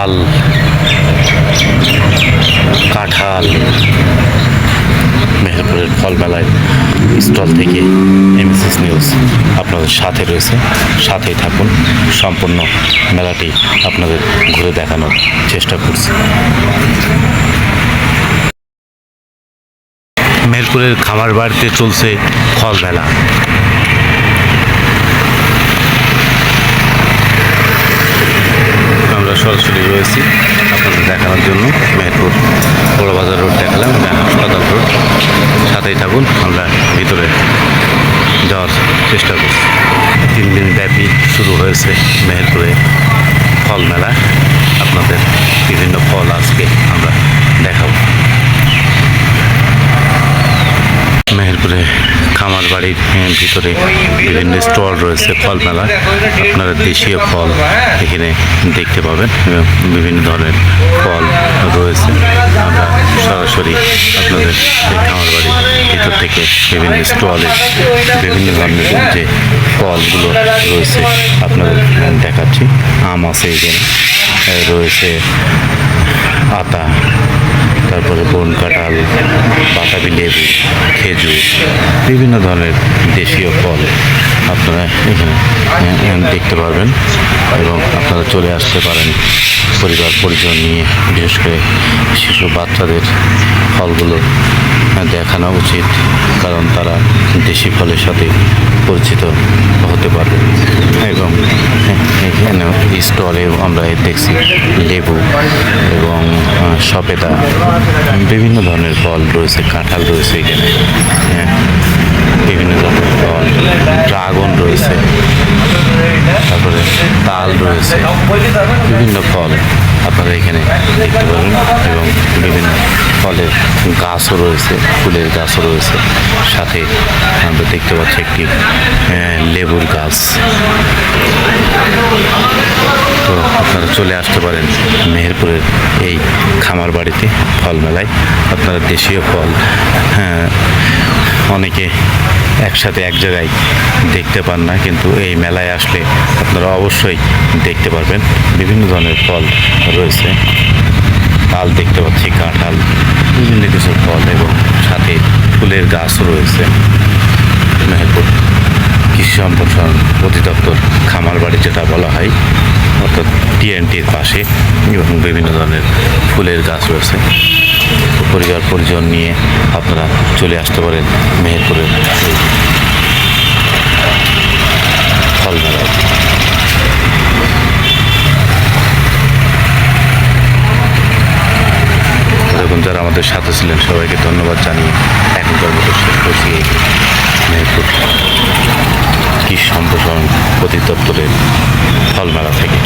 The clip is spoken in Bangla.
তাল কাঁঠাল। মেহেরপুরের ফল মেলায় স্টল থেকে এমএসএস নিউজ আপনাদের সাথে রয়েছে। সাথেই থাকুন। সম্পূর্ণ মেলাটি আপনাদের ঘুরে দেখানোর চেষ্টা করছি। মেহেরপুরের খামার বাড়িতে চলছে ফল মেলা আমরা রয়েছি আপনাদের দেখানোর জন্য মেহেরপুর বড় বাজার রোড দেখালাম হাসপাতাল রোড। সাথেই থাকুন, আমরা ভিতরে যাওয়ার চেষ্টা করছি। তিন দিন ব্যাপী শুরু হয়েছে মেহেরপুরে ফল মেলা। আপনাদের বিভিন্ন ফল আজকে আমরা দেখাবো। মেহেরপুরে খামার বাড়ির ভিতরে বিভিন্ন স্টল রয়েছে, ফল মেলা। আপনারা দেশীয় ফল এখানে দেখতে পাবেন বিভিন্ন ধরনের ফল রয়েছে। আমরা সরাসরি আপনাদের খামার বাড়ির ভিতর থেকে বিভিন্ন স্টলে বিভিন্ন ধরনের যে ফলগুলো রয়েছে আপনাদের দেখাচ্ছি। আম আছে এখানে রয়েছে আতা, তারপরে বন কাঁঠাল লেবু, খেজুর, বিভিন্ন ধরনের দেশীয় ফল আপনারা এখানে দেখতে পারবেন এবং আপনারা চলে আসতে পারেন পরিবার, পরিজন নিয়ে, বিশেষ করে শিশু বাচ্চাদের ফলগুলো দেখানো উচিত, কারণ তারা দেশি ফলের সাথে পরিচিত হতে পারবে এবং স্টলে আমরা দেখছি লেবু এবং সপেদা বিভিন্ন ধরনের ফল রয়েছে কাঁঠাল রয়েছে এখানে হ্যাঁ, বিভিন্ন ধরনের ফল ড্রাগন রয়েছে। তারপরে তাল রয়েছে, বিভিন্ন ফল আপনারা এখানে দেখতে পাবেন এবং বিভিন্ন ফলের গাছও রয়েছে, ফুলের গাছও রয়েছে। সাথে আমরা দেখতে পাচ্ছি একটি লেবুর গাছ। তো আপনারা চলে আসতে পারেন মেহেরপুরের এই খামার বাড়িতে ফল মেলায় আপনারা দেশীয় ফল হ্যাঁ অনেকে একসাথে এক জায়গায় দেখতে পান না, কিন্তু এই মেলায় আসলে আপনারা অবশ্যই দেখতে পারবেন। বিভিন্ন ধরনের ফল রয়েছে। তাল দেখতে পাচ্ছি, কাঁঠাল, বিভিন্ন কিছু ফল এবং সাথে ফুলের গাছও রয়েছে। মেহেরপুর কৃষি সম্প্রসারণ অধিদপ্তর খামার বাড়ি যেটা বলা হয়। অর্থাৎ টিএনটির পাশে এবং বিভিন্ন ধরনের ফুলের গাছ রয়েছে। পরিবার, পরিজন নিয়ে আপনারা চলে আসতে পারেন মেহেরপুরের ফল যারা আমাদের সাথে ছিলেন, সবাইকে ধন্যবাদ জানিয়ে এখনকার মতো শেষ করছি মেহেরপুর। কৃষি সম্প্রসারণ অধিদপ্তরের ফলমেলা থেকে।